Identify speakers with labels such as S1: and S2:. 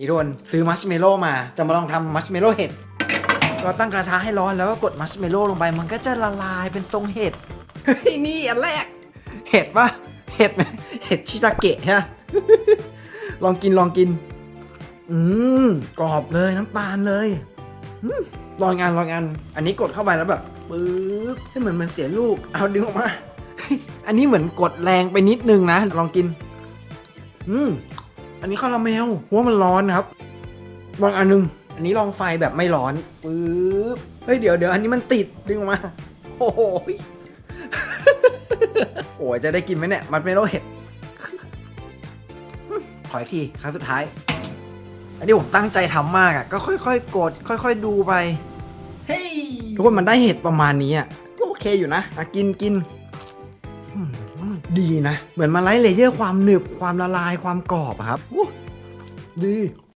S1: อีโดนซื้อมัชเมลโล่มาจะมาลองทำมัชเมลโล่เห็ดก็ตั้งกระทะให้ร้อนแล้วก็กดมัชเมลโล่ลงไป มันก็จะละลายเป็นทรงเห็ดเฮ้ยนี่อันแรก เห็ดปะเห็ดไหมเห็ดชิตาเกะฮะลองกินลองกิน อืมกรอบเลยน้ำตาลเลยลองงานลองงาน อันนี้กดเข้าไปแล้วแบบปึ๊บให้เหมือนมันเสียลูก เอาดึงออกมา อันนี้เหมือนกดแรงไปนิดนึงนะ ลองกิน อืม อันนี้คาราเมลเพราะว่ามันร้อนครับลองอันหนึง อันนี้ลองไฟแบบไม่ร้อนปึ๊บเฮ้ยเดี๋ยวเดี๋ยวอันนี้มันติดดึงออกมา โอ้โหโอ้จะได้กินไหมเนี่ย มันไม่รู้เห็ด ขออีกทีครั้งสุดท้าย อันนี้ผมตั้งใจทำมากอะ ก็ค่อยๆกด ค่อย ๆ ดูไป เฮ้ยทุกคนมันได้เห็ดประมาณนี้อะ โอเคอยู่นะอะกินกิน ดีนะ เหมือนมาไล่เลเยอร์ความหนึบความละลายความกรอบอะครับอู้ดี